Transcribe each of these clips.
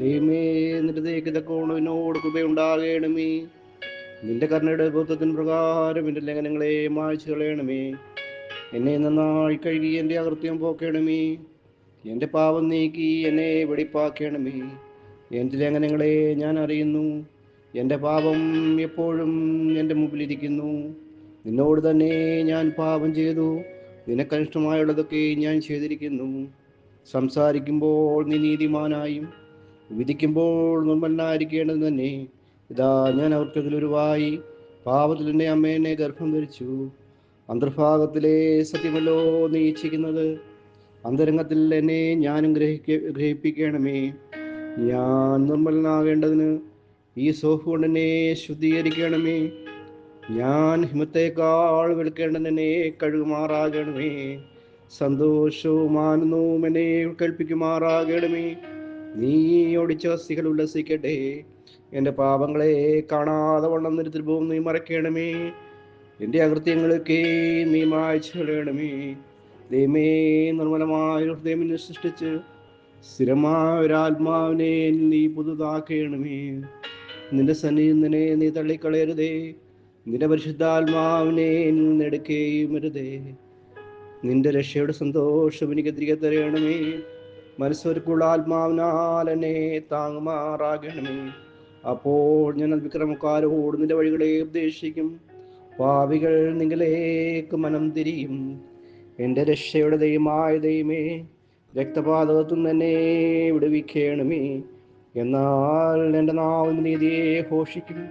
ദൈവമേ നിന്റെ തേക്കിതക്കോണവിനോട് കൃപയുണ്ടാകണമേ നിന്റെ കർണയുടെ ബോധത്തിന് പ്രകാരം എന്റെ ലംഘനങ്ങളെ മായ്ച്ചു കളയണമേ എന്നെ നന്നായി കഴുകി എന്റെ അകൃത്യം പോക്കണമേ. എന്റെ പാപം നീക്കി എന്നെ വെടിപ്പാക്കണമേ. എന്റെ ലംഘനങ്ങളെ ഞാൻ അറിയുന്നു. എന്റെ പാപം എപ്പോഴും എന്റെ മുമ്പിലിരിക്കുന്നു. നിന്നോട് തന്നെ ഞാൻ പാപം ചെയ്തു. നിനക്കനിഷ്ടമായുള്ളതൊക്കെ ഞാൻ ചെയ്തിരിക്കുന്നു. സംസാരിക്കുമ്പോൾ നീ നീതിമാനായും വിധിക്കുമ്പോൾ നിർമ്മലനായിരിക്കേണ്ടത് തന്നെ. ഇതാ ഞാൻ അവർക്കതിലൊരുവായി പാപത്തിൽ എന്റെ അമ്മേനെ ഗർഭം ധരിച്ചു. അന്തർഭാഗത്തിലെ സത്യമല്ലോ നീ അന്തരംഗത്തിൽ എന്നെ ഞാനും ഗ്രഹിക്ക ഗ്രഹിപ്പിക്കണമേ. ഞാൻ നിർമ്മലനാകേണ്ടതിന് ഈ സോഫ് കൊണ്ട് എന്നെ ശുദ്ധീകരിക്കണമേ. ഞാൻ ഹിമത്തേക്കാൾ വിളിക്കേണ്ടതിനെ കഴുകുമാറാകണമേ. സന്തോഷവും ആനന്ദവും എന്നെ കേൾപ്പിക്കുമാറാകണമേ നീ ഒടിച്ച അസ്ഥികൾ ഉല്ലസിക്കട്ടെ എന്റെ പാപങ്ങളെ കാണാതെ വണ്ണം നിരുത്തിരിപ്പവും നീ മറക്കണമേ. എന്റെ അകൃത്യങ്ങളൊക്കെ നീ മായ്ച്ചു കളയണമേ ദൈവമേ നിർമ്മലമായ ഹൃദയം സൃഷ്ടിച്ച് സ്ഥിരമായ ഒരാത്മാവിനെ നീ പുതുതാക്കണമേ. നിന്റെ സന്നിധിനെ നീ തള്ളിക്കളയരുതേ. നിന്റെ പരിശുദ്ധാത്മാവിനെ നെടുക്കുകയും അരുതേ നിന്റെ രക്ഷയുടെ സന്തോഷം എനിക്ക് തിരികെ തരയണമേ മനസ്സൊരുക്കുള്ള ആത്മാവിനാൽ എന്നെ താങ്ങുമാറാകണമേ. അപ്പോൾ ഞാൻ വിക്രമക്കാരോട് നിന്റെ വഴികളെ ഉപദേശിക്കും. പാവികൾ നിങ്ങളിലേക്ക് മനം തിരിയും. എന്റെ രക്ഷയുടെ ദൈവമായ ദൈവമേ രക്തപാതകത്തും തന്നെ വിടുവിക്കണമേ. എന്നാൽ എന്റെ നാവിന് നീതിയെ ഘോഷിക്കും.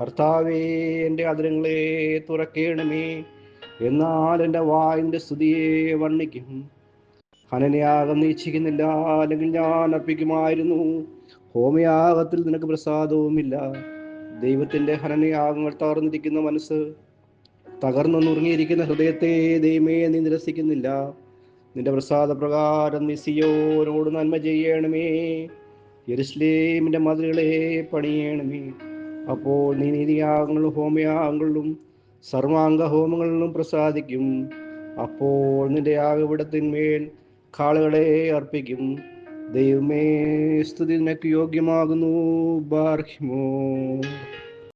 കർത്താവേ എന്റെ അതിരങ്ങളെ തുറക്കണമേ. എന്നാൽ എന്റെ വായിന്റെ സ്തുതിയെ വർണിക്കും. ഹനനയാഗം നീക്ഷിക്കുന്നില്ല അല്ലെങ്കിൽ ഞാൻ അർപ്പിക്കുമായിരുന്നു. ഹോമയാഗത്തിൽ നിനക്ക് പ്രസാദവുമില്ല. ദൈവത്തിന്റെ ഹനനയാഗങ്ങൾ തകർന്നിരിക്കുന്ന മനസ്സ് തകർന്നു നുറുങ്ങിയിരിക്കുന്ന ഹൃദയത്തെ ദൈവമേ നീ നിരസിക്കുന്നില്ല. നിന്റെ പ്രസാദ പ്രകാരം നീ സിയോനോട് നന്മ ചെയ്യണമേ. യെരുസ്ലേമിന്റെ മതിലുകളെ പണിയണമേ. അപ്പോൾ നീ നീതിയാഗങ്ങളും ഹോമയാഗങ്ങളിലും സർവാംഗ ഹോമങ്ങളിലും പ്രസാദിക്കും. അപ്പോൾ നിന്റെ യാഗപിടത്തിന്മേൽ കാളുകളെ അർപ്പിക്കും. ദൈവമേ സ്തുതി നിനക്ക് യോഗ്യമാകുന്നു ബാർഹിമോ.